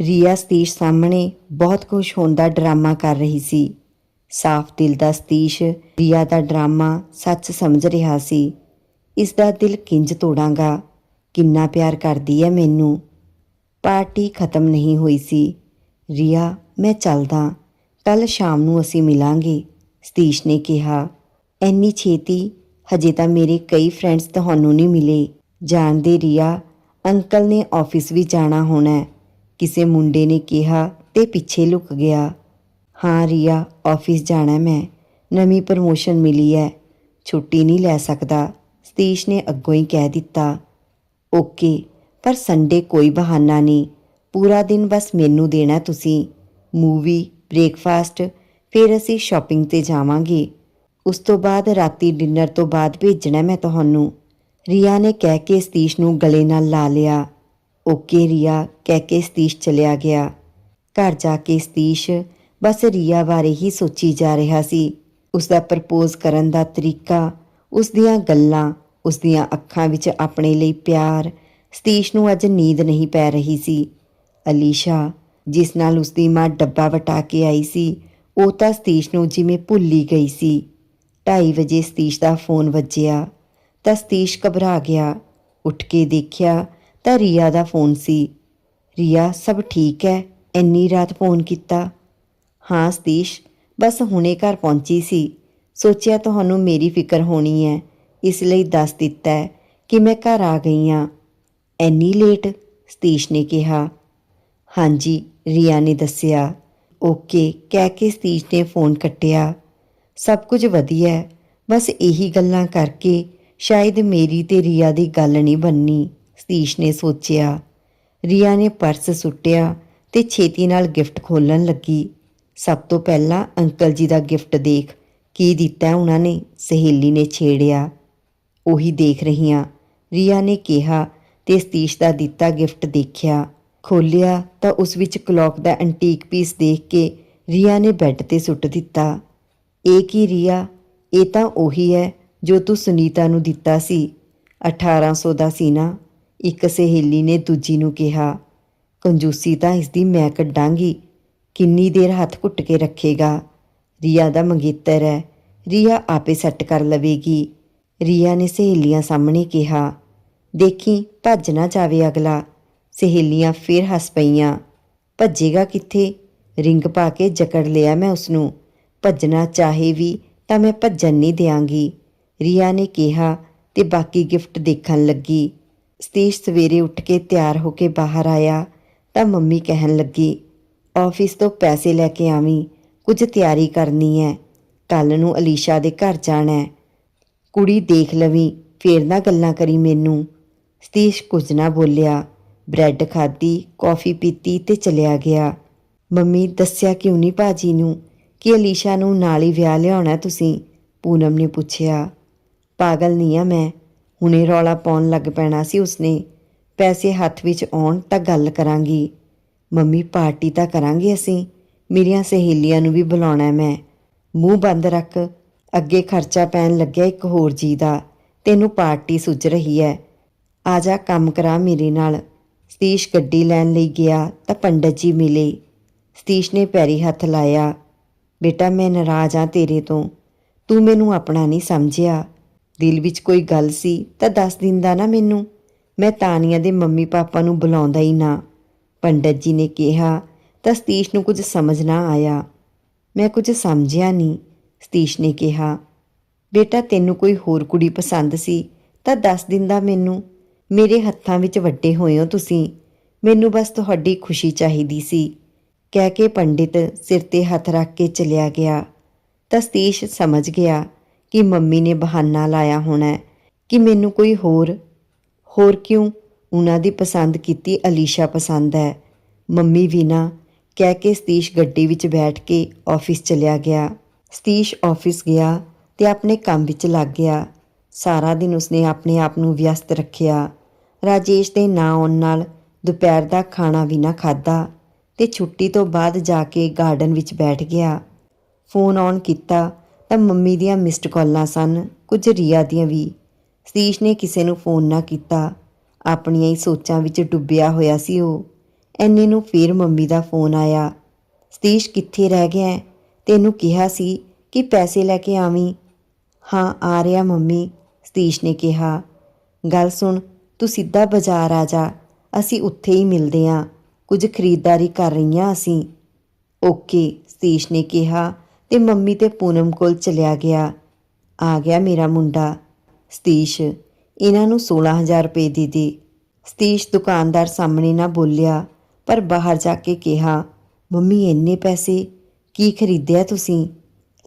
ਰੀਆ ਸਤੀਸ਼ ਸਾਹਮਣੇ ਬਹੁਤ ਖੁਸ਼ ਹੋਣ ਦਾ ਡਰਾਮਾ ਕਰ ਰਹੀ ਸੀ। ਸਾਫ਼ ਦਿਲ ਦਾ ਸਤੀਸ਼ ਰੀਆ ਦਾ ਡਰਾਮਾ ਸੱਚ ਸਮਝ ਰਿਹਾ ਸੀ। ਇਸ ਦਾ ਦਿਲ ਕਿੰਜ ਤੋੜਾਂਗਾ? ਕਿੰਨਾ ਪਿਆਰ ਕਰਦੀ ਹੈ ਮੈਨੂੰ। ਪਾਰਟੀ ਖਤਮ ਨਹੀਂ ਹੋਈ ਸੀ। ਰੀਆ, ਮੈਂ ਚੱਲਦਾ। ਕੱਲ ਸ਼ਾਮ ਨੂੰ ਅਸੀਂ ਮਿਲਾਂਗੇ, ਸਤੀਸ਼ ਨੇ ਕਿਹਾ। ਐਨੀ ਛੇਤੀ ਹਜੇ ਤਾਂ ਮੇਰੇ ਕਈ ਫਰੈਂਡਸ ਤੁਹਾਨੂੰ ਨਹੀਂ ਮਿਲੇ। ਜਾਣਦੇ ਰੀਆ, ਅੰਕਲ ਨੇ ਆਫਿਸ ਵੀ ਜਾਣਾ ਹੋਣਾ। ਹੈ। ਕਿਸੇ ਮੁੰਡੇ ਨੇ ਕਿਹਾ ਤੇ ਪਿੱਛੇ ਲੁਕ ਗਿਆ। ਹਾਂ ਰੀਆ, ਆਫਿਸ ਜਾਣਾ ਮੈਂ। ਨਵੀਂ ਪ੍ਰਮੋਸ਼ਨ ਮਿਲੀ ਹੈ। ਛੁੱਟੀ ਨਹੀਂ ਲੈ ਸਕਦਾ। ਸਤੀਸ਼ ਨੇ ਅੱਗੋਂ ਹੀ ਕਹਿ ਦਿੱਤਾ। ਓਕੇ, ਪਰ ਸੰਡੇ ਕੋਈ ਬਹਾਨਾ ਨਹੀਂ। ਪੂਰਾ ਦਿਨ ਬਸ ਮੈਨੂੰ ਦੇਣਾ ਤੁਸੀਂ। ਮੂਵੀ, ਬ੍ਰੇਕਫਾਸਟ, ਫਿਰ ਅਸੀਂ ਸ਼ਾਪਿੰਗ ਤੇ ਜਾਵਾਂਗੇ। ਉਸ ਤੋਂ ਬਾਅਦ ਰਾਤੀ ਡਿਨਰ ਤੋਂ ਬਾਅਦ ਭੇਜਣਾ ਮੈਂ ਤੁਹਾਨੂੰ। ਰੀਆ ਨੇ ਕਹਿ ਕੇ ਸਤੀਸ਼ ਨੂੰ ਗਲੇ ਨਾਲ ਲਾ ਲਿਆ। ਓਕੇ ਰੀਆ ਕਹਿ ਕੇ ਸਤੀਸ਼ ਚਲਿਆ ਗਿਆ। ਘਰ ਜਾ ਕੇ ਸਤੀਸ਼ ਬਸ ਰੀਆ ਬਾਰੇ ਹੀ ਸੋਚੀ ਜਾ ਰਿਹਾ ਸੀ। ਉਸ ਦਾ ਪ੍ਰਪੋਜ਼ ਕਰਨ ਦਾ ਤਰੀਕਾ ਉਸ ਦੀਆਂ ਗੱਲਾਂ ਉਸ ਦੀਆਂ ਅੱਖਾਂ ਵਿੱਚ ਆਪਣੇ ਲਈ ਪਿਆਰ, ਸਤੀਸ਼ ਨੂੰ ਅੱਜ ਨੀਂਦ ਨਹੀਂ ਪੈ ਰਹੀ ਸੀ। ਅਲੀਸ਼ਾ, ਜਿਸ ਨਾਲ ਉਸ ਦੀ ਮਾਂ ਡੱਬਾ ਵਟਾ ਕੇ ਆਈ ਸੀ, ਉਹ ਤਾਂ ਸਤੀਸ਼ ਨੂੰ ਜਿਵੇਂ ਭੁੱਲ ਹੀ ਗਈ ਸੀ। 2:30 ਵਜੇ ਸਤੀਸ਼ ਦਾ ਫੋਨ ਵੱਜਿਆ, ਤਾਂ ਸਤੀਸ਼ ਘਬਰਾ ਗਿਆ, ਉੱਠ ਕੇ ਦੇਖਿਆ ਤਾਂ ਰੀਆ ਦਾ ਫੋਨ ਸੀ। ਰੀਆ, ਸਭ ਠੀਕ ਹੈ? ਇੰਨੀ ਰਾਤ ਫੋਨ ਕੀਤਾ? ਹਾਂ ਸਤੀਸ਼, ਬਸ ਹੁਣੇ ਘਰ ਪਹੁੰਚੀ ਸੀ। ਸੋਚਿਆ ਤੁਹਾਨੂੰ ਮੇਰੀ ਫਿਕਰ ਹੋਣੀ ਹੈ। ਇਸ ਲਈ ਦੱਸ ਦਿੱਤਾ ਕਿ ਮੈਂ ਘਰ ਆ ਗਈ ਹਾਂ। ਐਨੀ ਲੇਟ? ਸਤੀਸ਼ ਨੇ ਕਿਹਾ। ਹਾਂਜੀ, ਰੀਆ ਨੇ ਦੱਸਿਆ। ਓਕੇ, ਕਹਿ ਕੇ ਸਤੀਸ਼ ਨੇ ਫੋਨ ਕੱਟਿਆ। ਸਭ ਕੁਝ ਵਧੀਆ ਬਸ ਇਹੀ ਗੱਲਾਂ ਕਰਕੇ ਸ਼ਾਇਦ ਮੇਰੀ ਤੇ ਰੀਆ ਦੀ ਗੱਲ ਨਹੀਂ ਬੰਨੀ ਸਤੀਸ਼ ਨੇ ਸੋਚਿਆ। ਰੀਆ ਨੇ ਪਰਸ ਸੁੱਟਿਆ ਤੇ ਛੇਤੀ ਨਾਲ ਗਿਫਟ ਖੋਲਣ ਲੱਗੀ। ਸਭ ਤੋਂ ਪਹਿਲਾਂ ਅੰਕਲ ਜੀ ਦਾ ਗਿਫਟ ਦੇਖ ਕੀ ਦਿੱਤਾ ਉਹਨਾਂ ਨੇ, ਸਹੇਲੀ ਨੇ ਛੇੜਿਆ। ਉਹੀ ਦੇਖ ਰਹੀਆਂ। ਰੀਆ ਨੇ ਕਿਹਾ ਤੇ ਸਤੀਸ਼ ਦਾ ਦਿੱਤਾ ਗਿਫਟ ਦੇਖਿਆ। ਖੋਲਿਆ ਤਾਂ ਉਸ ਵਿੱਚ ਕਲੌਕ ਦਾ ਐਂਟੀਕ ਪੀਸ ਦੇਖ ਕੇ ਰੀਆ ਨੇ ਬੈੱਡ ਤੇ ਸੁੱਟ ਦਿੱਤਾ। ਇਹ ਕੀ ਰੀਆ? ਇਹ ਤਾਂ ਉਹੀ ਹੈ ਜੋ ਤੂੰ ਸੁਨੀਤਾ ਨੂੰ ਦਿੱਤਾ ਸੀ। 1800 ਦਾ ਸੀ ਨਾ ਇੱਕ ਸਹੇਲੀ ਨੇ ਦੂਜੀ ਨੂੰ ਕਿਹਾ, ਕੰਜੂਸੀ ਤਾਂ ਇਸ ਦੀ ਮੈਂ ਕੱਢਾਂਗੀ। ਕਿੰਨੀ ਦੇਰ ਹੱਥ ਘੁੱਟ ਕੇ ਰੱਖੇਗਾ? ਰੀਆ ਦਾ ਮੰਗੇਤਰ ਹੈ। ਰੀਆ ਆਪੇ ਸੈੱਟ ਕਰ ਲਵੇਗੀ। ਰੀਆ ਨੇ ਸਹੇਲੀਆਂ ਸਾਹਮਣੇ ਕਿਹਾ, ਦੇਖੀ, ਭੱਜ ਨਾ ਜਾਵੇ ਅਗਲਾ। ਸਹੇਲੀਆਂ ਫੇਰ ਹੱਸ ਪਈਆਂ। ਭੱਜੇਗਾ ਕਿੱਥੇ? ਰਿੰਗ ਪਾ ਕੇ ਜਕੜ ਲਿਆ ਮੈਂ ਉਸ ਨੂੰ ਭੱਜਣਾ ਚਾਹੇ ਵੀ ਤਾਂ ਮੈਂ ਭੱਜਣ ਨਹੀਂ ਦਿਆਂਗੀ। ਰੀਆ ਨੇ ਕਿਹਾ ਤੇ ਬਾਕੀ ਗਿਫਟ ਦੇਖਣ ਲੱਗੀ। ਸਤੀਸ਼ ਸਵੇਰੇ ਉੱਠ ਕੇ ਤਿਆਰ ਹੋ ਕੇ ਬਾਹਰ ਆਇਆ ਤਾਂ ਮੰਮੀ ਕਹਿਣ ਲੱਗੀ, ਆਫਿਸ ਤੋਂ ਪੈਸੇ ਲੈ ਕੇ ਆਵੀਂ, ਕੁਝ ਤਿਆਰੀ ਕਰਨੀ ਹੈ ਕੱਲ ਨੂੰ ਅਲੀਸ਼ਾ ਦੇ ਘਰ ਜਾਣਾ ਹੈ ਕੁੜੀ ਦੇਖ ਲਵੀਂ, ਫੇਰ ਨਾ ਗੱਲਾਂ ਕਰੀ ਮੈਨੂੰ। ਸਤੀਸ਼ ਕੁਝ ਨਾ ਬੋਲਿਆ। ਬ੍ਰੈਡ ਖਾਧੀ, ਕੌਫੀ ਪੀਤੀ ਤੇ ਚਲਿਆ ਗਿਆ। ਮੰਮੀ ਦੱਸਿਆ ਕਿਉਂ ਨਹੀਂ ਬਾਜੀ ਨੂੰ ਕਿ ਅਲੀਸ਼ਾ ਨੂੰ ਨਾਲ ਹੀ ਵਿਆਹ ਲਿਆਉਣਾ ਤੁਸੀਂ? ਪੂਨਮ ਨੇ ਪੁੱਛਿਆ। ਪਾਗਲ ਨਹੀਂ ਆ ਮੈਂ। ਹੁਣੇ ਰੌਲਾ ਪਾਉਣ ਲੱਗ ਪੈਣਾ ਸੀ ਉਸਨੇ। ਪੈਸੇ ਹੱਥ ਵਿੱਚ ਆਉਣ ਤਾਂ ਗੱਲ ਕਰਾਂਗੀ। ਮੰਮੀ, ਪਾਰਟੀ ਤਾਂ ਕਰਾਂਗੇ ਅਸੀਂ। ਮੇਰੀਆਂ ਸਹੇਲੀਆਂ ਨੂੰ ਵੀ ਬੁਲਾਉਣਾ ਮੈਂ। ਮੂੰਹ ਬੰਦ ਰੱਖ। ਅੱਗੇ ਖਰਚਾ ਪੈਣ ਲੱਗਿਆ ਇੱਕ ਹੋਰ ਜੀ ਦਾ। ਤੈਨੂੰ ਪਾਰਟੀ ਸੁੱਜ ਰਹੀ ਹੈ ਆ ਜਾ ਕੰਮ ਕਰਾ ਮੇਰੇ ਨਾਲ। ਸਤੀਸ਼ ਗੱਡੀ ਲੈਣ ਲਈ ਗਿਆ ਤਾਂ ਪੰਡਤ ਜੀ ਮਿਲੇ। ਸਤੀਸ਼ ਨੇ ਪੈਰੀ ਹੱਥ ਲਾਇਆ। ਬੇਟਾ, ਮੈਂ ਨਾਰਾਜ਼ ਆ ਤੇਰੇ ਤੋਂ। ਤੂੰ ਮੈਨੂੰ ਆਪਣਾ ਨਹੀਂ ਸਮਝਿਆ। ਦਿਲ ਵਿੱਚ ਕੋਈ ਗੱਲ ਸੀ ਤਾਂ ਦੱਸ ਦਿੰਦਾ ਨਾ ਮੈਨੂੰ, ਮੈਂ ਤਾਨੀਆਂ ਦੇ ਮੰਮੀ ਪਾਪਾ ਨੂੰ ਬੁਲਾਉਂਦਾ ਹੀ ਨਾ। ਪੰਡਤ ਜੀ ਨੇ ਕਿਹਾ, ਤਾਂ ਸਤੀਸ਼ ਨੂੰ ਕੁਝ ਸਮਝ ਨਾ ਆਇਆ। ਮੈਂ ਕੁਝ ਸਮਝਿਆ ਨਹੀਂ ਸਤੀਸ਼ ਨੇ ਕਿਹਾ। ਬੇਟਾ, ਤੈਨੂੰ ਕੋਈ ਹੋਰ ਕੁੜੀ ਪਸੰਦ ਸੀ? ਤਾਂ ਦੱਸ ਦਿੰਦਾ ਮੈਨੂੰ, ਮੇਰੇ ਹੱਥਾਂ ਵਿੱਚ ਵੱਡੇ ਹੋਏ ਹੋ ਤੁਸੀਂ, ਮੈਨੂੰ ਬਸ ਤੁਹਾਡੀ ਖੁਸ਼ੀ ਚਾਹੀਦੀ ਸੀ। ਕਹਿ ਕੇ ਪੰਡਿਤ ਸਿਰ ਤੇ ਹੱਥ ਰੱਖ ਕੇ ਚਲਿਆ ਗਿਆ। ਤਾਂ ਸਤੀਸ਼ ਸਮਝ ਗਿਆ ਕਿ ਮੰਮੀ ਨੇ ਬਹਾਨਾ ਲਾਇਆ ਹੋਣਾ ਕਿ ਮੈਨੂੰ ਕੋਈ ਹੋਰ ਹੋਰ ਕਿਉਂ ਉਹਨਾਂ ਦੀ ਪਸੰਦ ਕੀਤੀ ਅਲੀਸ਼ਾ ਪਸੰਦ ਹੈ। ਮੰਮੀ ਵੀ ਨਾ ਕਹਿ ਕੇ ਸਤੀਸ਼ ਗੱਡੀ ਵਿੱਚ ਬੈਠ ਕੇ ਆਫਿਸ ਚਲਿਆ ਗਿਆ। ਸਤੀਸ਼ ਆਫਿਸ ਗਿਆ ਤੇ ਆਪਣੇ ਕੰਮ ਵਿੱਚ ਲੱਗ ਗਿਆ। ਸਾਰਾ ਦਿਨ ਉਸਨੇ ਆਪਣੇ ਆਪ ਨੂੰ ਵਿਅਸਤ ਰੱਖਿਆ। ਰਾਜੇਸ਼ ਦੇ ਨਾ ਆਉਣ ਨਾਲ ਦੁਪਹਿਰ ਦਾ ਖਾਣਾ ਵੀ ਨਾ ਖਾਦਾ ਤੇ ਛੁੱਟੀ ਤੋਂ ਬਾਅਦ ਜਾ ਕੇ ਗਾਰਡਨ ਵਿੱਚ ਬੈਠ ਗਿਆ। ਫੋਨ ਔਨ ਕੀਤਾ ਤਾਂ ਮੰਮੀ ਦੀਆਂ ਮਿਸਡ ਕਾਲਾਂ ਸਨ। ਕੁਝ ਰੀਆ ਦੀਆਂ ਵੀ। ਸਤੀਸ਼ ਨੇ ਕਿਸੇ ਨੂੰ ਫੋਨ ਨਾ ਕੀਤਾ। ਆਪਣੀਆਂ ਹੀ ਸੋਚਾਂ ਵਿੱਚ ਡੁੱਬਿਆ ਹੋਇਆ ਸੀ ਉਹ। ਐਨੇ ਨੂੰ ਫੇਰ ਮੰਮੀ ਦਾ ਫੋਨ ਆਇਆ। ਸਤੀਸ਼ ਕਿੱਥੇ ਰਹਿ ਗਿਆ ਹੈ? ਤੈਨੂੰ ਕਿਹਾ ਸੀ ਕਿ ਪੈਸੇ ਲੈ ਕੇ ਆਵੀਂ। ਹਾਂ, ਆ ਰਿਹਾ ਮੰਮੀ, ਸਤੀਸ਼ ਨੇ ਕਿਹਾ। ਗੱਲ ਸੁਣ, ਤੂੰ ਸਿੱਧਾ ਬਾਜ਼ਾਰ ਆ ਜਾ। ਅਸੀਂ ਉੱਥੇ ਹੀ ਮਿਲਦੇ ਹਾਂ। ਕੁਝ ਖਰੀਦਦਾਰੀ ਕਰ ਰਹੀਆਂ ਅਸੀਂ। ਓਕੇ, ਸਤੀਸ਼ ਨੇ ਕਿਹਾ। ਤੇ ਮੰਮੀ ਤੇ ਪੂਨਮ ਕੋਲ ਚਲਿਆ ਗਿਆ। ਆ ਗਿਆ ਮੇਰਾ ਮੁੰਡਾ, ਸਤੀਸ਼। ਇਹਨਾਂ ਨੂੰ 16000 ਰੁਪਏ ਦੇ ਦੇ ਸਤੀਸ਼ ਦੁਕਾਨਦਾਰ ਸਾਹਮਣੇ ਨਾ ਬੋਲਿਆ, ਪਰ ਬਾਹਰ ਜਾ ਕੇ ਕਿਹਾ, ਮੰਮੀ, ਇੰਨੇ ਪੈਸੇ ਕੀ ਖਰੀਦਿਆ ਤੁਸੀਂ?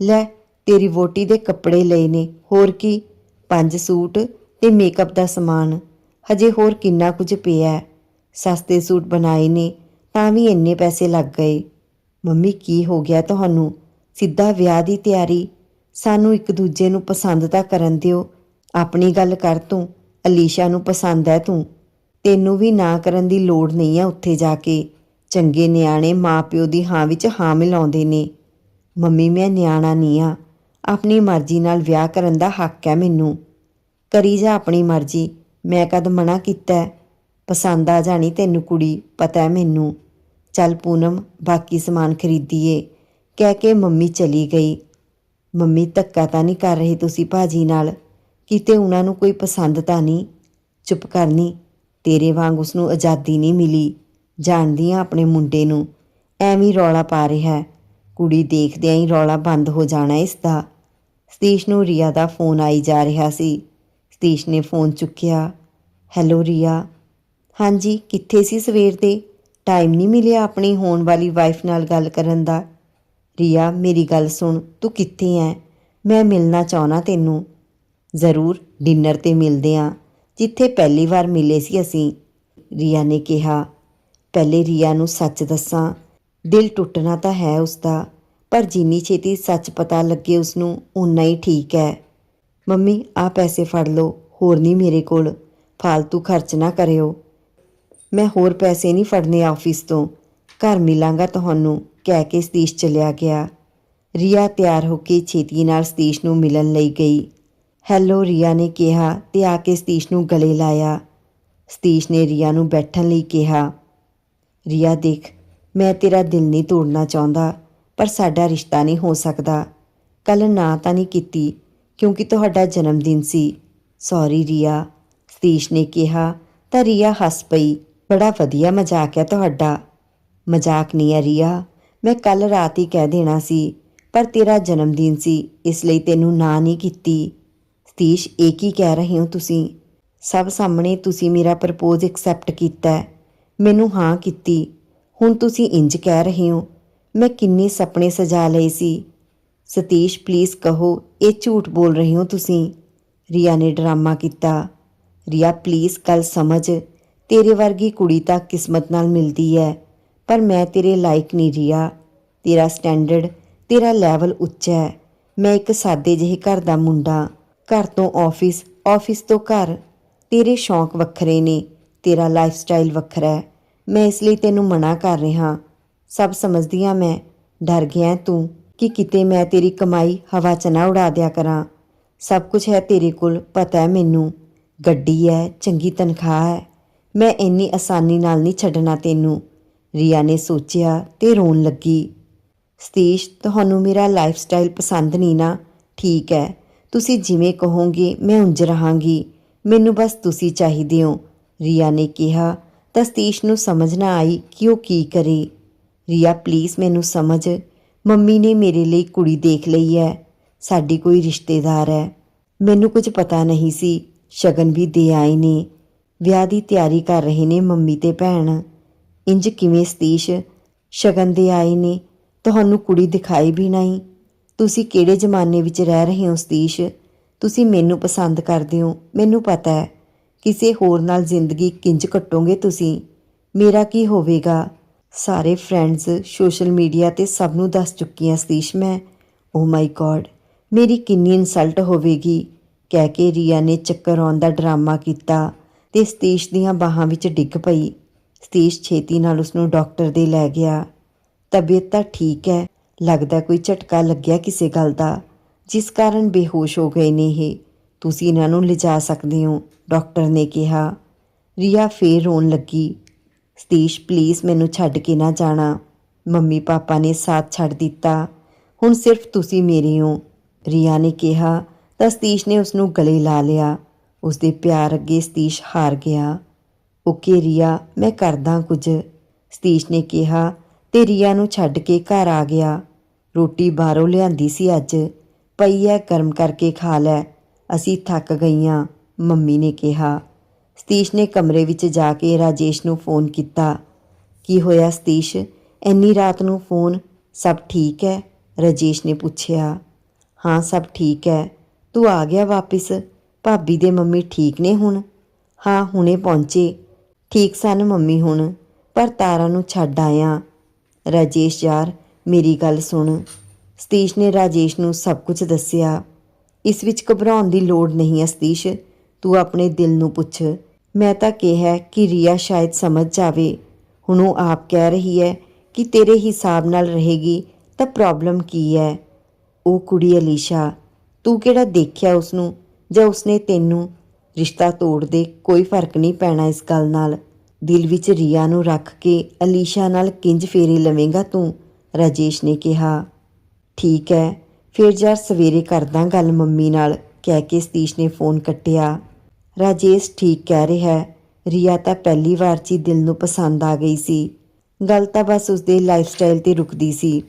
ਲੈ, ਤੇਰੀ ਵੋਟੀ ਦੇ ਕੱਪੜੇ ਲਏ ਨੇ, ਹੋਰ ਕੀ? ਪੰਜ ਸੂਟ ਤੇ ਮੇਕਅਪ ਦਾ ਸਮਾਨ। ਹਜੇ ਹੋਰ ਕਿੰਨਾ ਕੁਝ ਪਿਆ ਹੈ। ਸਸਤੇ ਸੂਟ ਬਣਾਏ ਨੇ, ਤਾਂ ਵੀ ਇੰਨੇ ਪੈਸੇ ਲੱਗ ਗਏ। ਮੰਮੀ, ਕੀ ਹੋ ਗਿਆ ਤੁਹਾਨੂੰ? ਸਿੱਧਾ ਵਿਆਹ ਦੀ ਤਿਆਰੀ। ਸਾਨੂੰ ਇੱਕ ਦੂਜੇ ਨੂੰ ਪਸੰਦ ਤਾਂ ਕਰਨ ਦਿਓ। ਆਪਣੀ ਗੱਲ ਕਰ ਤੂੰ। ਅਲੀਸ਼ਾ ਨੂੰ ਪਸੰਦ ਹੈ ਤੂੰ। ਤੈਨੂੰ ਵੀ ਨਾ ਕਰਨ ਦੀ ਲੋੜ ਨਹੀਂ ਹੈ ਉੱਥੇ ਜਾ ਕੇ। ਚੰਗੇ ਨਿਆਣੇ ਮਾਪਿਓ ਦੀ ਹਾਂ ਵਿੱਚ ਹਾਂ ਮਿਲਾਉਂਦੇ ਨੇ। ਮੰਮੀ, ਮੈਂ ਨਿਆਣਾ ਨਹੀਂ ਆ। ਆਪਣੀ ਮਰਜ਼ੀ ਨਾਲ ਵਿਆਹ ਕਰਨ ਦਾ ਹੱਕ ਹੈ ਮੈਨੂੰ। ਕਰੀ ਜਾ ਆਪਣੀ ਮਰਜ਼ੀ। ਮੈਂ ਕਦ ਮਨਾ ਕੀਤਾ ਪਸੰਦ ਆ ਜਾਣੀ ਤੈਨੂੰ ਕੁੜੀ, ਪਤਾ ਹੈ ਮੈਨੂੰ। ਚੱਲ ਪੂਨਮ, ਬਾਕੀ ਸਮਾਨ ਖਰੀਦੀਏ। ਕਹਿ ਕੇ ਮੰਮੀ ਚਲੀ ਗਈ। ਮੰਮੀ ਧੱਕਾ ਤਾਂ ਨਹੀਂ ਕਰ ਰਹੇ ਤੁਸੀਂ ਭਾਜੀ ਨਾਲ। ਕਿਤੇ ਉਹਨਾਂ ਨੂੰ ਕੋਈ ਪਸੰਦ ਤਾਂ ਨਹੀਂ। ਚੁੱਪ ਕਰਨੀ ਤੇਰੇ ਵਾਂਗ ਉਸ ਨੂੰ ਆਜ਼ਾਦੀ ਨਹੀਂ ਮਿਲੀ। ਜਾਣਦੀ ਆ ਆਪਣੇ ਮੁੰਡੇ ਨੂੰ। ਐਵੇਂ ਹੀ ਰੌਲਾ ਪਾ ਰਿਹਾ ਹੈ। ਕੁੜੀ ਦੇਖਦਿਆਂ ਹੀ ਰੌਲਾ ਬੰਦ ਹੋ ਜਾਣਾ ਇਸ ਦਾ। ਸਤੀਸ਼ ਨੂੰ ਰੀਆ ਦਾ ਫੋਨ ਆਈ ਜਾ ਰਿਹਾ ਸੀ। ਸਤੀਸ਼ ਨੇ ਫੋਨ ਚੁੱਕਿਆ। ਹੈਲੋ ਰੀਆ। ਹਾਂਜੀ, ਕਿੱਥੇ ਸੀ ਸਵੇਰ ਦੇ? ਟਾਈਮ ਨਹੀਂ ਮਿਲਿਆ ਆਪਣੀ ਹੋਣ ਵਾਲੀ ਵਾਈਫ ਨਾਲ ਗੱਲ ਕਰਨ ਦਾ। ਰੀਆ ਮੇਰੀ ਗੱਲ ਸੁਣ, ਤੂੰ ਕਿੱਥੇ ਐ? ਮੈਂ ਮਿਲਣਾ ਚਾਹਣਾ ਤੈਨੂੰ। ਜ਼ਰੂਰ, ਡਿਨਰ ਤੇ ਮਿਲਦੇ ਆਂ। ਜਿੱਥੇ ਪਹਿਲੀ ਵਾਰ ਮਿਲੇ ਸੀ ਅਸੀਂ, ਰੀਆ ਨੇ ਕਿਹਾ। ਪਹਿਲੇ ਰੀਆ ਨੂੰ ਸੱਚ ਦੱਸਾਂ, ਦਿਲ ਟੁੱਟਣਾ ਤਾਂ ਹੈ ਉਸਦਾ, ਪਰ ਜਿੰਨੀ ਛੇਤੀ ਸੱਚ ਪਤਾ ਲੱਗੇ ਉਸ ਨੂੰ ਉਨਾ ਹੀ ਠੀਕ ਹੈ ਮੰਮੀ, ਆ ਪੈਸੇ ਫੜ ਲਓ, ਹੋਰ ਨਹੀਂ ਮੇਰੇ ਕੋਲ। ਫालतू ਖਰਚ ਨਾ ਕਰਿਓ। ਮੈਂ ਹੋਰ ਪੈਸੇ ਨਹੀਂ ਫੜਨੇ ਆਫਿਸ ਤੋਂ। ਘਰ ਮਿਲਾਂਗਾ ਤੁਹਾਨੂੰ। ਕਹਿ ਕੇ ਸਤੀਸ਼ ਚਲਿਆ ਗਿਆ। ਰੀਆ ਤਿਆਰ ਹੋ ਕੇ ਛੇਤੀ ਨਾਲ ਸਤੀਸ਼ ਨੂੰ ਮਿਲਣ ਲਈ ਗਈ। ਹੈਲੋ, ਰੀਆ ਨੇ ਕਿਹਾ ਤੇ ਆ ਕੇ ਸਤੀਸ਼ ਨੂੰ ਗਲੇ ਲਾਇਆ। ਸਤੀਸ਼ ਨੇ ਰੀਆ ਨੂੰ ਬੈਠਣ ਲਈ ਕਿਹਾ, ਰੀਆ ਦੇਖ, ਮੈਂ ਤੇਰਾ ਦਿਲ ਨਹੀਂ ਤੋੜਨਾ ਚਾਹੁੰਦਾ, ਪਰ ਸਾਡਾ ਰਿਸ਼ਤਾ ਨਹੀਂ ਹੋ ਸਕਦਾ। ਕੱਲ ਨਾ ਤਾਂ ਨਹੀਂ ਕੀਤੀ, ਕਿਉਂਕਿ ਤੁਹਾਡਾ ਜਨਮ ਦਿਨ ਸੀ। ਸੌਰੀ ਰੀਆ, ਸਤੀਸ਼ ਨੇ ਕਿਹਾ, ਤਾਂ ਰੀਆ ਹੱਸ ਪਈ, ਬੜਾ ਵਧੀਆ ਮਜ਼ਾਕ ਹੈ ਤੁਹਾਡਾ। ਮਜ਼ਾਕ ਨਹੀਂ ਹੈ, ਰੀਆ। ਮੈਂ ਕੱਲ ਰਾਤ ਹੀ ਕਹਿ ਦੇਣਾ ਸੀ, ਪਰ ਤੇਰਾ ਜਨਮ ਦਿਨ ਸੀ, ਇਸ ਲਈ ਤੈਨੂੰ ਨਾ ਨਹੀਂ ਕੀਤੀ। ਸਤੀਸ਼, ਇਹ ਕੀ ਕਹਿ ਰਹੇ ਹੋ ਤੁਸੀਂ? ਸਭ ਸਾਹਮਣੇ ਤੁਸੀਂ ਮੇਰਾ ਪ੍ਰਪੋਜ਼ ਐਕਸੈਪਟ ਕੀਤਾ ਹੈ। ਮੈਨੂੰ ਹਾਂ ਕੀਤੀ। ਹੁਣ ਤੁਸੀਂ ਇੰਜ ਕਹਿ ਰਹੇ ਹੋ, ਮੈਂ ਕਿੰਨੇ ਸੁਪਨੇ ਸਜਾ ਲਏ ਸੀ। ਸਤੀਸ਼ ਪਲੀਜ਼ ਕਹੋ, ਇਹ ਝੂਠ ਬੋਲ ਰਹੇ ਹੋ ਤੁਸੀਂ? ਰੀਆ ਨੇ ਡਰਾਮਾ ਕੀਤਾ। ਰੀਆ ਪਲੀਜ਼ ਕੱਲ ਸਮਝ। ਤੇਰੇ ਵਰਗੀ ਕੁੜੀ ਤਾਂ ਕਿਸਮਤ ਨਾਲ ਮਿਲਦੀ ਹੈ। ਪਰ ਮੈਂ ਤੇਰੇ ਲਾਇਕ ਨਹੀਂ ਰੀਆ ਤੇਰਾ ਸਟੈਂਡਰਡ ਤੇਰਾ ਲੈਵਲ ਉੱਚਾ ਹੈ। ਮੈਂ ਇੱਕ ਸਾਦੇ ਜਿਹੇ ਘਰ ਦਾ ਮੁੰਡਾ। ਘਰ ਤੋਂ ਆਫਿਸ ਆਫਿਸ ਤੋਂ ਘਰ। ਤੇਰੇ ਸ਼ੌਂਕ ਵੱਖਰੇ ਨੇ। ਤੇਰਾ ਲਾਈਫ ਸਟਾਈਲ ਵੱਖਰਾ ਹੈ। ਮੈਂ ਇਸ ਲਈ ਤੈਨੂੰ ਮਨਾ ਕਰ ਰਿਹਾ। ਸਭ ਸਮਝਦੀ ਹਾਂ ਮੈਂ। ਡਰ ਗਿਆ ਤੂੰ ਕਿ ਕਿਤੇ ਮੈਂ ਤੇਰੀ ਕਮਾਈ ਹਵਾ 'ਚ ਨਾ ਉਡਾ ਦਿਆ ਕਰਾਂ। ਸਭ ਕੁਝ ਹੈ ਤੇਰੇ ਕੋਲ, ਪਤਾ ਹੈ ਮੈਨੂੰ। ਗੱਡੀ ਹੈ, ਚੰਗੀ ਤਨਖਾਹ ਹੈ। ਮੈਂ ਇੰਨੀ ਆਸਾਨੀ ਨਾਲ ਨਹੀਂ ਛੱਡਣਾ ਤੈਨੂੰ। ਰੀਆ ਨੇ ਸੋਚਿਆ ਤੇ ਰੋਣ ਲੱਗੀ। ਸਤੀਸ਼, ਤੁਹਾਨੂੰ ਮੇਰਾ ਲਾਈਫ ਸਟਾਈਲ ਪਸੰਦ ਨਹੀਂ ਨਾ? ਠੀਕ ਹੈ। ਤੁਸੀਂ ਜਿਵੇਂ ਕਹੋਗੇ, ਮੈਂ ਉਂਝ ਰਹਾਂਗੀ। ਮੈਨੂੰ ਬਸ ਤੁਸੀਂ ਚਾਹੀਦੇ ਹੋ। ਰੀਆ ਨੇ ਕਿਹਾ। ਤਾਂ ਸਤੀਸ਼ ਨੂੰ ਸਮਝ ਨਾ ਆਈ ਕਿ ਉਹ ਕੀ ਕਰੇ। ਰੀਆ ਪਲੀਜ਼ ਮੈਨੂੰ ਸਮਝ। ਮੰਮੀ ਨੇ ਮੇਰੇ ਲਈ ਕੁੜੀ ਦੇਖ ਲਈ ਹੈ। ਸਾਡੀ ਕੋਈ ਰਿਸ਼ਤੇਦਾਰ ਹੈ। ਮੈਨੂੰ ਕੁਝ ਪਤਾ ਨਹੀਂ ਸੀ। ਸ਼ਗਨ ਵੀ ਦੇ ਆਏ ਨੇ। ਵਿਆਹ ਦੀ ਤਿਆਰੀ ਕਰ ਰਹੇ ਨੇ ਮੰਮੀ ਤੇ ਭੈਣ। ਇੰਜ ਕਿਵੇਂ ਸਤੀਸ਼? ਸ਼ਗਨ ਦੇ ਆਏ ਨੇ, ਤੁਹਾਨੂੰ ਕੁੜੀ ਦਿਖਾਈ ਵੀ ਨਹੀਂ। ਤੁਸੀਂ ਕਿਹੜੇ ਜ਼ਮਾਨੇ ਵਿੱਚ ਰਹਿ ਰਹੇ ਹੋ ਸਤੀਸ਼? ਤੁਸੀਂ ਮੈਨੂੰ ਪਸੰਦ ਕਰਦੇ ਹੋ, ਮੈਨੂੰ ਪਤਾ ਹੈ। ਕਿਸੇ ਹੋਰ ਨਾਲ ਜ਼ਿੰਦਗੀ ਕਿੰਜ ਕੱਟੋਗੇ ਤੁਸੀਂ? ਮੇਰਾ ਕੀ ਹੋਵੇਗਾ? ਸਾਰੇ ਫਰੈਂਡਸ ਸੋਸ਼ਲ ਮੀਡੀਆ ਤੇ ਸਭ ਨੂੰ ਦੱਸ ਚੁੱਕੀ ਹਾਂ ਸਤੀਸ਼ ਮੈਂ। ਓ ਮਾਈ ਗॉड ਮੇਰੀ ਕਿੰਨੀ ਇਨਸਲਟ ਹੋਵੇਗੀ? ਕਹਿ ਕੇ ਰੀਆ ਨੇ ਚੱਕਰ ਆਉਣ ਦਾ ਡਰਾਮਾ ਕੀਤਾ ਤੇ ਸਤੀਸ਼ ਦੀਆਂ ਬਾਹਾਂ ਵਿੱਚ ਡਿੱਗ ਪਈ। ਸਤੀਸ਼ ਛੇਤੀ ਨਾਲ ਉਸ ਨੂੰ ਡਾਕਟਰ ਦੇ ਲੈ ਗਿਆ। ਤਬੀਅਤ ਤਾਂ ਠੀਕ ਹੈ, ਲੱਗਦਾ ਕੋਈ ਝਟਕਾ ਲੱਗਿਆ ਕਿਸੇ ਗੱਲ ਦਾ, ਜਿਸ ਕਾਰਨ ਬੇਹੋਸ਼ ਹੋ ਗਏ ਨੇ ਇਹ। ਤੁਸੀਂ ਇਹਨਾਂ ਨੂੰ ਲਿਜਾ ਸਕਦੇ ਹੋ, ਡਾਕਟਰ ਨੇ ਕਿਹਾ। ਰੀਆ ਫੇਰ ਰੋਣ ਲੱਗੀ। ਸਤੀਸ਼, ਪਲੀਜ਼ ਮੈਨੂੰ ਛੱਡ ਕੇ ਨਾ ਜਾਣਾ। ਮੰਮੀ ਪਾਪਾ ਨੇ ਸਾਥ ਛੱਡ ਦਿੱਤਾ। ਹੁਣ ਸਿਰਫ ਤੁਸੀਂ ਮੇਰੇ ਹੋ। ਰੀਆ ਨੇ ਕਿਹਾ। ਤਾਂ ਸਤੀਸ਼ ਨੇ ਉਸ ਨੂੰ ਗਲੇ ਲਾ ਲਿਆ। ਉਸ ਦੇ ਪਿਆਰ ਅੱਗੇ ਸਤੀਸ਼ ਹਾਰ ਗਿਆ। ਓਕੇ ਰੀਆ, ਮੈਂ ਕਰਦਾ ਕੁਝ। ਸਤੀਸ਼ ਨੇ ਕਿਹਾ, ਤੇ ਰੀਆ ਨੂੰ ਛੱਡ ਕੇ ਘਰ ਆ ਗਿਆ। ਰੋਟੀ ਬਾਹਰੋਂ ਲਿਆਂਦੀ ਸੀ ਅੱਜ। ਪਈ ਐ, ਗਰਮ ਕਰਕੇ ਖਾ ਲੈ। ਅਸੀਂ ਥੱਕ ਗਈਆਂ, ਮੰਮੀ ਨੇ ਕਿਹਾ। ਸਤੀਸ਼ ਨੇ ਕਮਰੇ ਵਿੱਚ ਜਾ ਕੇ ਰਾਜੇਸ਼ ਨੂੰ ਫੋਨ ਕੀਤਾ। ਕੀ ਹੋਇਆ ਸਤੀਸ਼? ਇੰਨੀ ਰਾਤ ਨੂੰ ਫੋਨ ਸਭ ਠੀਕ ਹੈ ਰਾਜੇਸ਼ ਨੇ ਪੁੱਛਿਆ। ਹਾਂ, ਸਭ ਠੀਕ ਹੈ ਤੂੰ ਆ ਗਿਆ ਵਾਪਿਸ? ਭਾਬੀ ਦੇ ਮੰਮੀ ਠੀਕ ਨੇ ਹੁਣ? ਹਾਂ, ਹੁਣੇ ਪਹੁੰਚੇ। ਠੀਕ ਸਨ ਮੰਮੀ ਹੁਣ, ਪਰ ਤਾਰਾ ਨੂੰ ਛੱਡ ਆਇਆ। ਰਾਜੇਸ਼ ਯਾਰ, ਮੇਰੀ ਗੱਲ ਸੁਣ। ਸਤੀਸ਼ ਨੇ ਰਾਜੇਸ਼ ਨੂੰ ਸਭ ਕੁਝ ਦੱਸਿਆ। ਇਸ ਵਿੱਚ ਘਬਰਾਉਣ ਦੀ ਲੋੜ ਨਹੀਂ ਹੈ ਸਤੀਸ਼, ਤੂੰ ਆਪਣੇ ਦਿਲ ਨੂੰ ਪੁੱਛ। ਮੈਂ ਤਾਂ ਕਿਹਾ ਕਿ ਰੀਆ ਸ਼ਾਇਦ ਸਮਝ ਜਾਵੇ। ਹੁਣ ਉਹ ਆਪ ਕਹਿ ਰਹੀ ਹੈ ਕਿ ਤੇਰੇ ਹਿਸਾਬ ਨਾਲ ਰਹੇਗੀ ਤਾਂ ਪ੍ਰੋਬਲਮ ਕੀ ਹੈ? ਉਹ ਕੁੜੀ ਅਲੀਸ਼ਾ, ਤੂੰ ਕਿਹੜਾ ਦੇਖਿਆ ਉਸ ਨੂੰ ਜਾਂ ਉਸਨੇ ਤੈਨੂੰ ਰਿਸ਼ਤਾ ਤੋੜ ਦੇ ਕੋਈ ਫ਼ਰਕ ਨਹੀਂ ਪੈਣਾ ਇਸ ਗੱਲ ਨਾਲ। ਦਿਲ ਵਿੱਚ ਰੀਆ ਨੂੰ ਰੱਖ ਕੇ ਅਲੀਸ਼ਾ ਨਾਲ ਕਿੰਜ ਫੇਰੇ ਲਵੇਂਗਾ ਤੂੰ? ਰਾਜੇਸ਼ ਨੇ ਕਿਹਾ। ਠੀਕ ਹੈ, ਫਿਰ ਯਾਰ ਸਵੇਰੇ ਕਰਦਾ ਗੱਲ ਮੰਮੀ ਨਾਲ, ਕਹਿ ਕੇ ਸਤੀਸ਼ ਨੇ ਫੋਨ ਕੱਟਿਆ। ਰਾਜੇਸ਼ ਠੀਕ ਕਹਿ ਰਿਹਾ ਹੈ। ਰੀਆ ਤਾਂ ਪਹਿਲੀ ਵਾਰ 'ਚ ਹੀ ਦਿਲ ਨੂੰ ਪਸੰਦ ਆ ਗਈ ਸੀ। ਗੱਲ ਤਾਂ ਬਸ ਉਸਦੇ ਲਾਈਫਸਟਾਈਲ ਤੇ ਰੁਕਦੀ ਸੀ।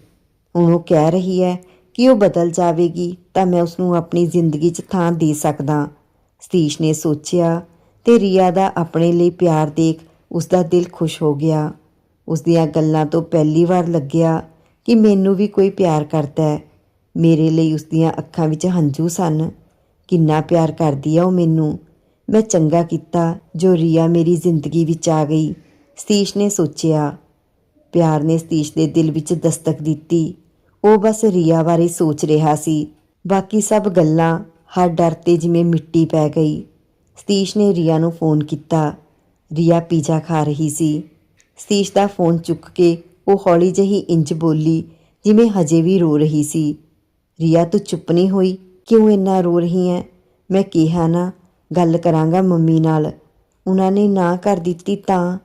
ਹੁਣ ਉਹ ਕਹਿ ਰਹੀ ਹੈ ਕਿ ਉਹ ਬਦਲ ਜਾਵੇਗੀ ਤਾਂ ਮੈਂ ਉਸ ਨੂੰ ਆਪਣੀ ਜ਼ਿੰਦਗੀ 'ਚ ਥਾਂ ਦੇ ਸਕਦਾ। ਸਤੀਸ਼ ਨੇ ਸੋਚਿਆ ਤੇ ਰੀਆ ਦਾ ਆਪਣੇ ਲਈ ਪਿਆਰ ਦੇਖ ਉਸ ਦਾ ਦਿਲ ਖੁਸ਼ ਹੋ ਗਿਆ। ਉਸ ਦੀਆਂ ਗੱਲਾਂ ਤੋਂ ਪਹਿਲੀ ਵਾਰ ਲੱਗਿਆ ਕਿ ਮੈਨੂੰ ਵੀ ਕੋਈ ਪਿਆਰ ਕਰਦਾ ਹੈ। ਮੇਰੇ ਲਈ ਉਸ ਦੀਆਂ ਅੱਖਾਂ ਵਿੱਚ ਹੰਝੂ ਸਨ। ਕਿੰਨਾ ਪਿਆਰ ਕਰਦੀ ਆ ਉਹ ਮੈਨੂੰ। ਮੈਂ ਚੰਗਾ ਕੀਤਾ ਜੋ ਰੀਆ ਮੇਰੀ ਜ਼ਿੰਦਗੀ ਵਿੱਚ ਆ ਗਈ। ਸਤੀਸ਼ ਨੇ ਸੋਚਿਆ। ਪਿਆਰ ਨੇ ਸਤੀਸ਼ ਦੇ ਦਿਲ ਵਿੱਚ ਦਸਤਕ ਦਿੱਤੀ। ਉਹ ਬਸ ਰੀਆ ਬਾਰੇ ਸੋਚ ਰਿਹਾ ਸੀ। ਬਾਕੀ ਸਭ ਗੱਲਾਂ ਹਰ ਡਰ ਤੇ ਜਿਵੇਂ ਮਿੱਟੀ ਪੈ ਗਈ। ਸਤੀਸ਼ ਨੇ ਰੀਆ ਨੂੰ ਫੋਨ ਕੀਤਾ। ਰੀਆ ਪੀਜ਼ਾ ਖਾ ਰਹੀ ਸੀ। ਸਤੀਸ਼ ਦਾ ਫੋਨ ਚੁੱਕ ਕੇ ਉਹ ਹੌਲੀ ਜਿਹੀ ਇੰਜ ਬੋਲੀ, ਜਿਵੇਂ ਹਜੇ ਵੀ ਰੋ ਰਹੀ ਸੀ। ਰੀਆ, ਤੂੰ ਚੁੱਪ ਨਹੀਂ ਹੋਈ? ਕਿਉਂ ਇੰਨਾ ਰੋ ਰਹੀ ਹੈ ਮੈਂ ਕਿਹਾ ਨਾ, ਗੱਲ ਕਰਾਂਗਾ ਮੰਮੀ ਨਾਲ। ਉਹਨਾਂ ਨੇ ਨਾ ਕਰ ਦਿੱਤੀ ਤਾਂ।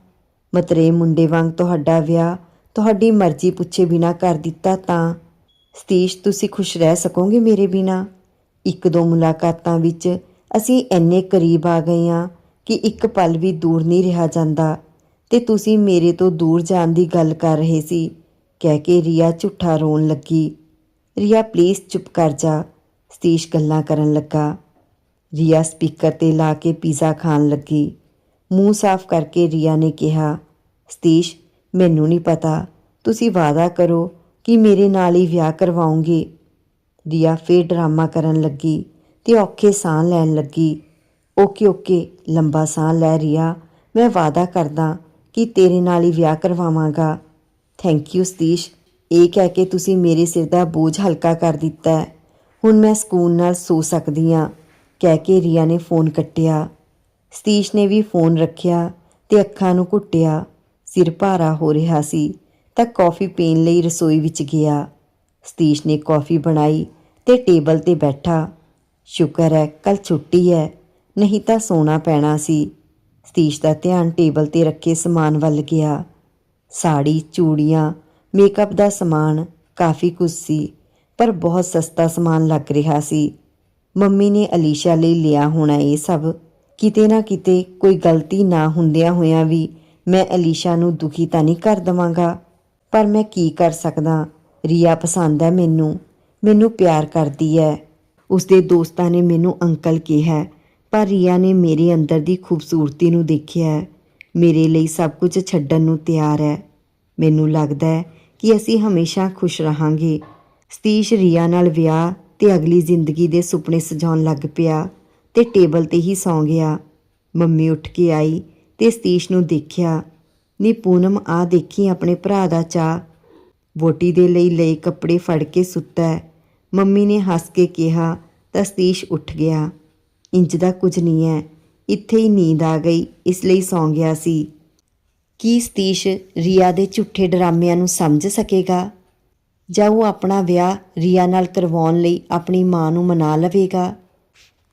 ਮਤਰੇ ਮੁੰਡੇ ਵਾਂਗ ਤੁਹਾਡਾ ਵਿਆਹ, ਤੁਹਾਡੀ ਮਰਜ਼ੀ ਪੁੱਛੇ ਬਿਨਾ ਕਰ ਦਿੱਤਾ ਤਾਂ। ਸਤੀਸ਼, ਤੁਸੀਂ ਖੁਸ਼ ਰਹਿ ਸਕੋਗੇ ਮੇਰੇ ਬਿਨਾ? ਇੱਕ ਦੋ ਮੁਲਾਕਾਤਾਂ ਵਿੱਚ ਅਸੀਂ ਇੰਨੇ ਕਰੀਬ ਆ ਗਏ ਹਾਂ ਕਿ ਇੱਕ ਪਲ ਵੀ ਦੂਰ ਨਹੀਂ ਰਿਹਾ ਜਾਂਦਾ। ਤੇ ਤੁਸੀਂ ਮੇਰੇ ਤੋਂ ਦੂਰ ਜਾਣ ਦੀ ਗੱਲ ਕਰ ਰਹੇ ਸੀ। ਕਹਿ ਕੇ ਰੀਆ ਝੁੱਠਾ ਰੋਣ ਲੱਗੀ। ਰੀਆ ਪਲੀਜ਼ ਚੁੱਪ ਕਰ ਜਾ, ਸਤੀਸ਼ ਗੱਲਾਂ ਕਰਨ ਲੱਗਾ। ਰੀਆ ਸਪੀਕਰ ਤੇ ਲਾ ਕੇ ਪੀਜ਼ਾ ਖਾਣ ਲੱਗੀ। ਮੂੰਹ ਸਾਫ਼ ਕਰਕੇ ਰੀਆ ਨੇ ਕਿਹਾ, ਸਤੀਸ਼, ਮੈਨੂੰ ਨਹੀਂ ਪਤਾ। ਤੁਸੀਂ ਵਾਅਦਾ ਕਰੋ ਕਿ ਮੇਰੇ ਨਾਲ ਹੀ ਵਿਆਹ ਕਰਵਾਉਂਗੇ। ਰੀਆ ਫੇਰ ਡਰਾਮਾ ਕਰਨ ਲੱਗੀ ਤੇ ਔਖੇ ਸਾਹ ਲੈਣ ਲੱਗੀ। ਓਕੇ ਓਕੇ, ਲੰਬਾ ਸਾਹ ਲੈ ਰੀਆ। ਮੈਂ ਵਾਅਦਾ ਕਰਦਾ ਕਿ ਤੇਰੇ ਨਾਲ ਹੀ ਵਿਆਹ ਕਰਵਾਵਾਂਗਾ। Thank you Satish. ਇਹ ਕਹਿ ਕੇ ਤੁਸੀਂ ਮੇਰੇ ਸਿਰ ਦਾ ਬੋਝ ਹਲਕਾ ਕਰ ਦਿੱਤਾ ਹੁਣ ਮੈਂ ਸਕੂਨ ਨਾਲ ਸੋ ਸਕਦੀ ਹਾਂ। ਕਹਿ ਕੇ ਰੀਆ ਨੇ ਫੋਨ ਕੱਟਿਆ। ਸਤੀਸ਼ ਨੇ ਵੀ ਫੋਨ ਰੱਖਿਆ ਤੇ ਅੱਖਾਂ ਨੂੰ ਘੁੱਟਿਆ। ਸਿਰ ਭਾਰਾ ਹੋ ਰਿਹਾ ਸੀ ਤਾਂ ਕੌਫੀ ਪੀਣ ਲਈ ਰਸੋਈ ਵਿੱਚ ਗਿਆ। ਸਤੀਸ਼ ਨੇ ਕੌਫੀ ਬਣਾਈ। ਤੇ ਟੇਬਲ ਤੇ ਬੈਠਾ। ਸ਼ੁਕਰ ਹੈ ਕੱਲ ਛੁੱਟੀ ਹੈ। ਨਹੀਂ ਤਾਂ ਸੋਣਾ ਪੈਣਾ ਸੀ। ਸਤੀਸ਼ ਦਾ ਧਿਆਨ ਟੇਬਲ ਤੇ ਰੱਖੇ ਸਮਾਨ ਵੱਲ ਗਿਆ। ਸਾੜੀ, ਚੂੜੀਆਂ, ਮੇਕਅਪ ਦਾ ਸਮਾਨ ਕਾਫੀ ਕੁਝ ਸੀ, ਪਰ ਬਹੁਤ ਸਸਤਾ ਸਮਾਨ ਲੱਗ ਰਿਹਾ ਸੀ। ਮੰਮੀ ਨੇ ਅਲੀਸ਼ਾ ਲਈ ਲਿਆ ਹੋਣਾ ਇਹ ਸਭ। ਕਿਤੇ ਨਾ ਕਿਤੇ ਕੋਈ ਗਲਤੀ ਨਾ ਹੁੰਦਿਆਂ ਹੋਇਆਂ ਵੀ ਮੈਂ ਅਲੀਸ਼ਾ ਨੂੰ ਦੁਖੀ ਤਾਂ ਨਹੀਂ ਕਰ ਦਵਾਂਗਾ। ਪਰ ਮੈਂ ਕੀ ਕਰ ਸਕਦਾ? ਰੀਆ ਪਸੰਦ ਹੈ ਮੈਨੂੰ। ਮੈਨੂੰ ਪਿਆਰ ਕਰਦੀ ਹੈ ਉਸਦੇ ਦੋਸਤਾਂ ਨੇ ਮੈਨੂੰ ਅੰਕਲ ਕਿਹਾ, ਪਰ ਰੀਆ ਨੇ ਮੇਰੇ ਅੰਦਰ ਦੀ ਖੂਬਸੂਰਤੀ ਨੂੰ ਦੇਖਿਆ। ਮੇਰੇ ਲਈ ਸਭ ਕੁਝ ਛੱਡਣ ਨੂੰ ਤਿਆਰ ਹੈ ਮੈਨੂੰ ਲੱਗਦਾ ਹੈ ਕਿ ਅਸੀਂ ਹਮੇਸ਼ਾ ਖੁਸ਼ ਰਹਾਂਗੇ। ਸਤੀਸ਼ ਰੀਆ ਨਾਲ ਵਿਆਹ ਤੇ ਅਗਲੀ ਜ਼ਿੰਦਗੀ ਦੇ ਸੁਪਨੇ ਸਜਾਉਣ ਲੱਗ ਪਿਆ ਤੇ ਟੇਬਲ ਤੇ ਹੀ ਸੌਂ ਗਿਆ। ਮੰਮੀ ਉੱਠ ਕੇ ਆਈ ਤੇ ਸਤੀਸ਼ ਨੂੰ ਦੇਖਿਆ। ਨੀ ਪੂਨਮ ਆ ਦੇਖੀ ਆਪਣੇ ਭਰਾ ਦਾ ਚਾਹ। ਵੋਟੀ ਦੇ ਲਈ ਲਏ ਕੱਪੜੇ ਫੜ ਕੇ ਸੁੱਤਾ। ਹੈ ਮੰਮੀ ਨੇ ਹੱਸ ਕੇ ਕਿਹਾ ਤਾਂ ਸਤੀਸ਼ ਉੱਠ ਗਿਆ। ਇੰਜ ਦਾ ਕੁਝ ਨਹੀਂ ਹੈ ਇੱਥੇ ਹੀ ਨੀਂਦ ਆ ਗਈ। ਇਸ ਲਈ ਸੌਂ ਗਿਆ ਸੀ। ਕੀ ਸਤੀਸ਼ ਰੀਆ ਦੇ ਝੂਠੇ ਡਰਾਮਿਆਂ ਨੂੰ ਸਮਝ ਸਕੇਗਾ? ਜਾਂ ਉਹ ਆਪਣਾ ਵਿਆਹ ਰੀਆ ਨਾਲ ਕਰਵਾਉਣ ਲਈ ਆਪਣੀ ਮਾਂ ਨੂੰ ਮਨਾ ਲਵੇਗਾ?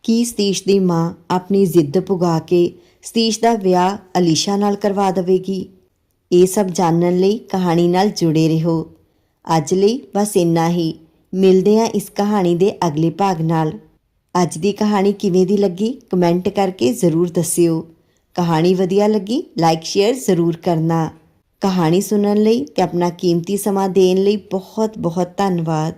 ਕੀ ਸਤੀਸ਼ ਦੀ ਮਾਂ ਆਪਣੀ ਜ਼ਿੱਦ ਪੁਗਾ ਕੇ ਸਤੀਸ਼ ਦਾ ਵਿਆਹ ਅਲੀਸ਼ਾ ਨਾਲ ਕਰਵਾ ਦੇਵੇਗੀ? ਇਹ ਸਭ ਜਾਣਨ ਲਈ ਕਹਾਣੀ ਨਾਲ ਜੁੜੇ ਰਹੋ। ਅੱਜ ਲਈ ਬਸ ਇੰਨਾ ਹੀ। ਮਿਲਦੇ ਹਾਂ ਇਸ ਕਹਾਣੀ ਦੇ ਅਗਲੇ ਭਾਗ ਨਾਲ। ਅੱਜ ਦੀ ਕਹਾਣੀ ਕਿਵੇਂ ਦੀ ਲੱਗੀ, ਕਮੈਂਟ ਕਰਕੇ ਜ਼ਰੂਰ ਦੱਸਿਓ। ਕਹਾਣੀ ਵਧੀਆ ਲੱਗੀ, ਲਾਈਕ, ਸ਼ੇਅਰ ਜ਼ਰੂਰ ਕਰਨਾ। ਕਹਾਣੀ ਸੁਣਨ ਲਈ ਤੇ ਆਪਣਾ ਕੀਮਤੀ ਸਮਾਂ ਦੇਣ ਲਈ ਬਹੁਤ ਬਹੁਤ ਧੰਨਵਾਦ।